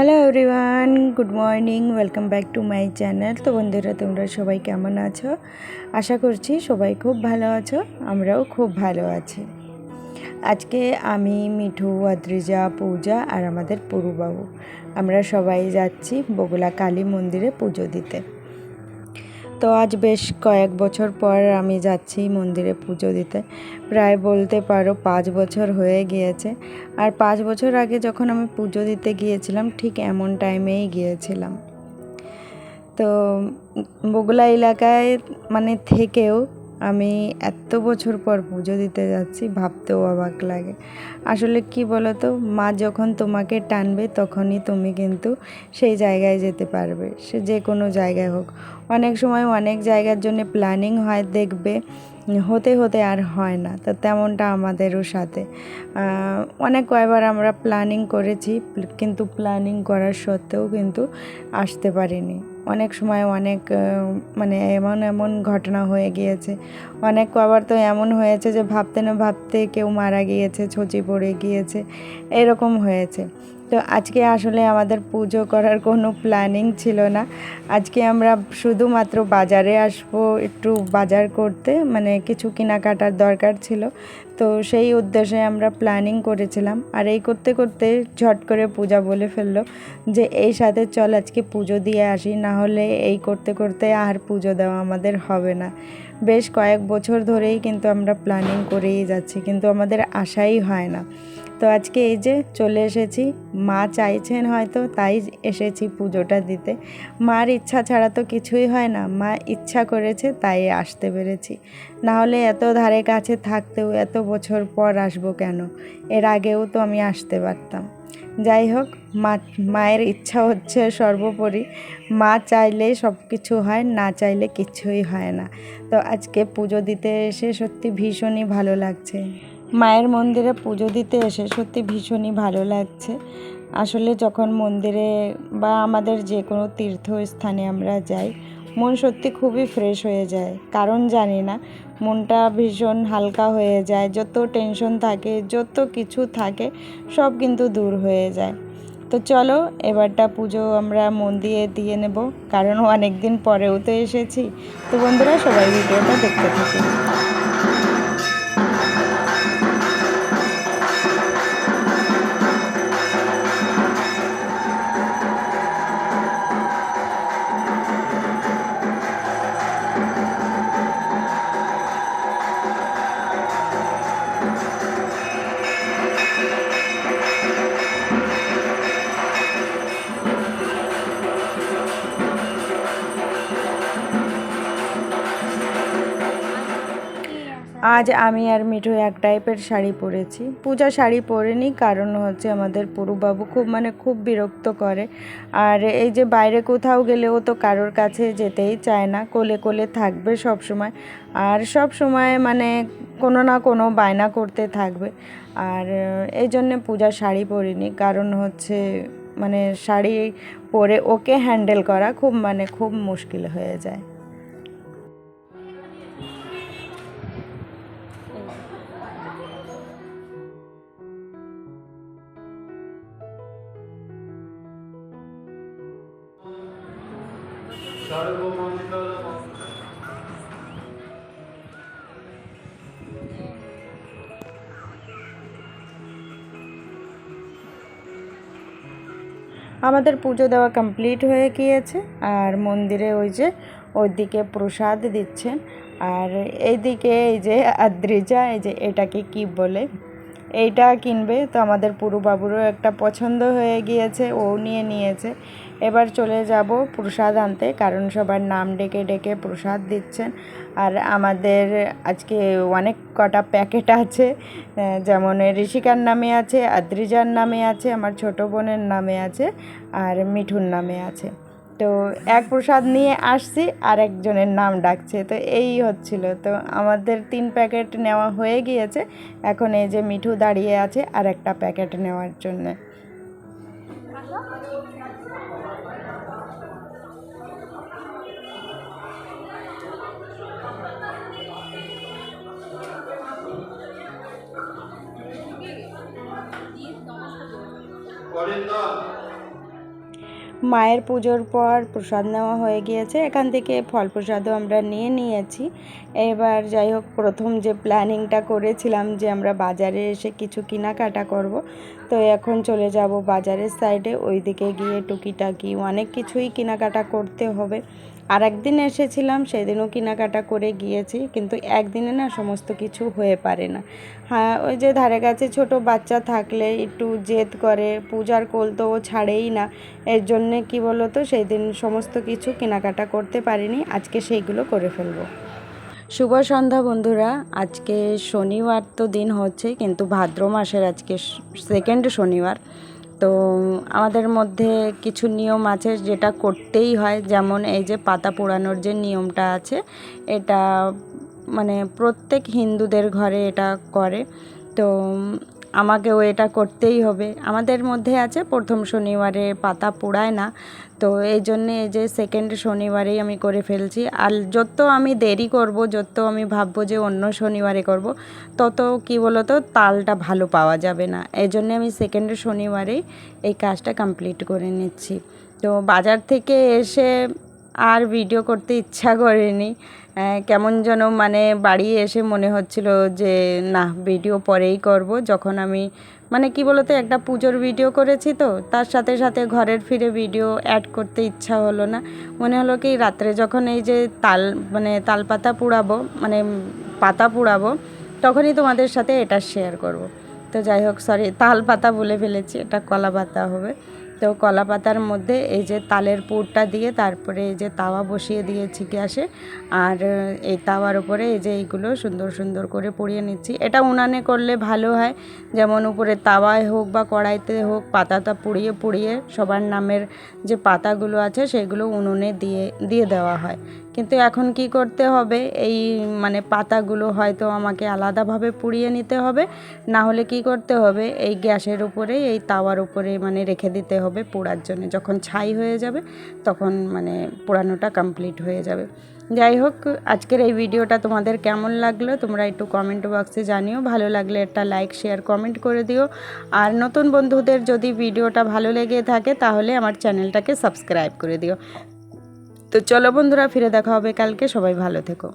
Hello everyone good morning welcome back to my channel তো বন্ধুরা, তোমরা সবাই কেমন আছো? আশা করছি সবাই খুব ভালো আছো, আমরাও খুব ভালো আছি। আজকে আমি মিঠু আদ্রিজা পূজা আর আমাদের পুরুবাবু। আমরা সবাই যাচ্ছি বগুলা কালী মন্দিরে পুজো দিতে। তো আজ বেশ কয়েক বছর পর আমি যাচ্ছি মন্দিরে পুজো দিতে। প্রায় বলতে পারো পাঁচ বছর হয়ে গিয়েছে। আর পাঁচ বছর আগে যখন আমি পুজো দিতে গিয়েছিলাম, ঠিক এমন টাইমেই গিয়েছিলাম। তো বগুলা এলাকায় মানে থেকেও আমি এত বছর পর পুজো দিতে যাচ্ছি, ভাবতেও অবাক লাগে। আসলে কি বলো তো মা যখন তোমাকে টানবে তখনই তুমি কিন্তু সেই জায়গায় যেতে পারবে, সে যে কোনো জায়গায় হোক। অনেক সময় অনেক জায়গার জন্য প্ল্যানিং হয়, দেখবে হতে হতে আর হয় না, তো তেমনটা আমাদেরও সাথে। অনেক কয়বার আমরা প্ল্যানিং করেছি, কিন্তু প্ল্যানিং করার সত্ত্বেও কিন্তু আসতে পারিনি। অনেক সময় অনেক মানে এমন এমন ঘটনা হয়ে গিয়েছে। অনেক আবার তো এমন হয়েছে যে ভাবতে না ভাবতে কেউ মারা গিয়েছে, ছচি পড়ে গিয়েছে, এরকম হয়েছে। তো আজকে আসলে আমাদের পুজো করার কোনো প্ল্যানিং ছিল না। আজকে আমরা শুধুমাত্র বাজারে আসব একটু বাজার করতে মানে কিছু কেনাকাটার দরকার ছিল। তো সেই উদ্দেশ্যে আমরা প্ল্যানিং করেছিলাম। আর এই করতে করতে ঝট করে পূজা বলে ফেলল যে, এই সাথে চল আজকে পুজো দিয়ে আসি, না হলে এই করতে করতে আর পুজো দেওয়া আমাদের হবে না। বেশ কয়েক বছর ধরেই কিন্তু আমরা প্ল্যানিং করেই যাচ্ছি, কিন্তু আমাদের আশাই হয় না। তো আজকে এই যে চলে এসেছি। মা চাইছেন হয়তো, তাই এসেছি পুজোটা দিতে। মার ইচ্ছা ছাড়া তো কিছুই হয় না। মা ইচ্ছা করেছে, তাই আসতে পেরেছি। না হলে এত ধারে কাছে থাকতেও এত বছর পর আসব কেন? এর আগেও তো আমি আসতে পারতাম। যাই হোক, মা, মায়ের ইচ্ছা হচ্ছে সর্বোপরি। মা চাইলে সব কিছু হয়, না চাইলে কিছুই হয় না। তো আজকে পুজো দিতে এসে সত্যি ভীষণই ভালো লাগছে। মায়ের মন্দিরে পুজো দিতে এসে সত্যি ভীষণই ভালো লাগছে। আসলে যখন মন্দিরে বা আমাদের যে কোনো তীর্থস্থানে আমরা যাই, মন সত্যি খুবই ফ্রেশ হয়ে যায়। কারণ জানি না, মনটা ভীষণ হালকা হয়ে যায়, যত টেনশন থাকে, যত কিছু থাকে, সব কিন্তু দূর হয়ে যায়। তো চলো, এবারটা পুজো আমরা মন দিয়ে দিয়ে নেব, কারণ অনেক দিন পরেও তো এসেছি। তো বন্ধুরা, সবাই ভিডিওটা দেখতে থাকি আজ আমি আর মিঠু এক টাইপের শাড়ি পরেছি। পূজা শাড়ি পরেনি, কারণ হচ্ছে আমাদের পুরুবাবু খুব মানে খুব বিরক্ত করে। আর এই যে বাইরে কোথাও গেলেও তো কারোর কাছে যেতেই চায় না, কোলে কোলে থাকবে সব সময়। আর সব সময় মানে কোনো না কোনো বায়না করতে থাকবে। আর এই জন্যে পূজা শাড়ি পরিনি, কারণ হচ্ছে মানে শাড়ি পরে ওকে হ্যান্ডেল করা খুব মানে খুব মুশকিল হয়ে যায়। সর্বমঙ্গল আমাদের পুজো দেওয়া কমপ্লিট হয়ে গিয়েছে, আর মন্দিরে ওই যে, ওইদিকে প্রসাদ দিচ্ছেন। আর এইদিকে এই যে আদ্রিজা, এই যে এটাকে কি বলে? এইটা কিনবে। তো আমাদের পুরুবাবুরও একটা পছন্দ হয়ে গিয়েছে, ও নিয়ে নিয়েছে। এবার চলে যাব প্রসাদ আনতে, কারণ সবার নাম ডেকে ডেকে প্রসাদ দিচ্ছেন। আর আমাদের আজকে অনেক কটা প্যাকেট আছে যেমন ঋষিকার নামে আছে, আদ্রিজার নামে আছে, আমার ছোটো বোনের নামে আছে, আর মিঠুর নামে আছে। তো এক প্রসাদ নিয়ে আসছি, আর একজনের নাম ডাকছে। তো এই হচ্ছিল। তো আমাদের তিন প্যাকেট নেওয়া হয়ে গিয়েছে। এখন এই যে মিঠু দাঁড়িয়ে আছে আর একটা প্যাকেট নেওয়ার জন্যে। করেন না মায়ের পুজোর পর প্রসাদ নেওয়া হয়ে গিয়েছে। এখান থেকে ফল প্রসাদও আমরা নিয়ে নিয়েছি। এবার যাই হোক, প্রথম যে প্ল্যানিংটা করেছিলাম যে আমরা বাজারে এসে কিছু কেনাকাটা করব, তো এখন চলে যাব বাজারের সাইডে ওই দিকে গিয়ে টুকিটাকি অনেক কিছুই কেনাকাটা করতে হবে। আর একদিন এসেছিলাম, সেদিনও কেনাকাটা করে গিয়েছি, কিন্তু একদিনে না সমস্ত কিছু হয়ে পারে না। হ্যাঁ ওই যে ধারে কাছে ছোট বাচ্চা থাকলে একটু জেদ করে, পূজার কোল তো ও ছাড়েই না। এর জন্যে কী বলো তো সেই দিন সমস্ত কিছু কেনাকাটা করতে পারিনি, আজকে সেইগুলো করে ফেলব। শুভ সন্ধ্যা বন্ধুরা, আজকে শনিবার তো দিন হচ্ছে, কিন্তু ভাদ্র মাসের আজকে সেকেন্ড শনিবার। তো আমাদের মধ্যে কিছু নিয়ম আছে যেটা করতেই হয়। যেমন এই যে পাতা পোড়ানোর যে নিয়মটা আছে, এটা মানে প্রত্যেক হিন্দুদের ঘরে এটা করে। তো আমাকেও এটা করতেই হবে। আমাদের মধ্যে আছে, প্রথম শনিবারে পাতা পোড়ায় না। তো এই জন্যে এই যে সেকেন্ড শনিবারেই আমি করে ফেলছি। আর যত আমি দেরি করব, যত আমি ভাববো যে অন্য শনিবারে করব, তত কি বলতো, তালটা ভালো পাওয়া যাবে না। এই জন্যে আমি সেকেন্ড শনিবারেই এই কাজটা কমপ্লিট করে নিচ্ছি। তো বাজার থেকে এসে আর ভিডিও করতে ইচ্ছা করেনি। কেমন যেন মানে বাড়ি এসে মনে হচ্ছিল যে, না ভিডিও পরেই করব। যখন আমি মানে কি বলতো, একটা পুজোর ভিডিও করেছি তো, তার সাথে সাথে ঘরের ফিরে ভিডিও অ্যাড করতে ইচ্ছা হলো না। মনে হলো কি, রাত্রে যখন এই যে তাল মানে তাল পাতা পুড়াবো মানে পাতা পুড়াবো, তখনই তোমাদের সাথে এটা শেয়ার করব। তো যাই হোক সরি তাল পাতা বলে ফেলেছি, এটা কলা পাতা হবে। তো কলা পাতার মধ্যে এই যে তালের পুরটা দিয়ে তারপরে এই যে তাওয়া বসিয়ে দিয়েছি গ্যাসে। আর, এই তাওয়ার উপরে এই যে এইগুলো সুন্দর সুন্দর করে পরিয়ে নিচ্ছি। এটা উনানে করলে ভালো হয়। যেমন উপরে তাওয়ায় হোক বা কড়াইতে হোক, পাতাটা পুড়িয়ে পুড়িয়ে সবার নামের যে পাতাগুলো আছে সেগুলো উনুনে দিয়ে দিয়ে দেওয়া হয়। কিন্তু এখন কি করতে হবে? এই মানে পাতাগুলো হয়তো আমাকে আলাদাভাবে পুড়িয়ে নিতে হবে। না হলে কি করতে হবে? এই গ্যাসের উপরে, এই তাওয়ার উপরে মানে রেখে দিতে হবে পোড়ার জন্য। যখন ছাই হয়ে যাবে, তখন মানে পোড়ানোটা কমপ্লিট হয়ে যাবে। যাই হোক, আজকের এই ভিডিওটা তোমাদের কেমন লাগল? তোমরা একটু কমেন্ট বক্সে জানিও। ভালো লাগলে একটা লাইক শেয়ার কমেন্ট করে দিও। আর নতুন বন্ধুদের যদি ভিডিওটা ভালো লেগে থাকে, তাহলে আমার চ্যানেলটাকে সাবস্ক্রাইব করে দিও। তো চলো বন্ধুরা ফিরে দেখা হবে কালকে। সবাই ভালো থেকো।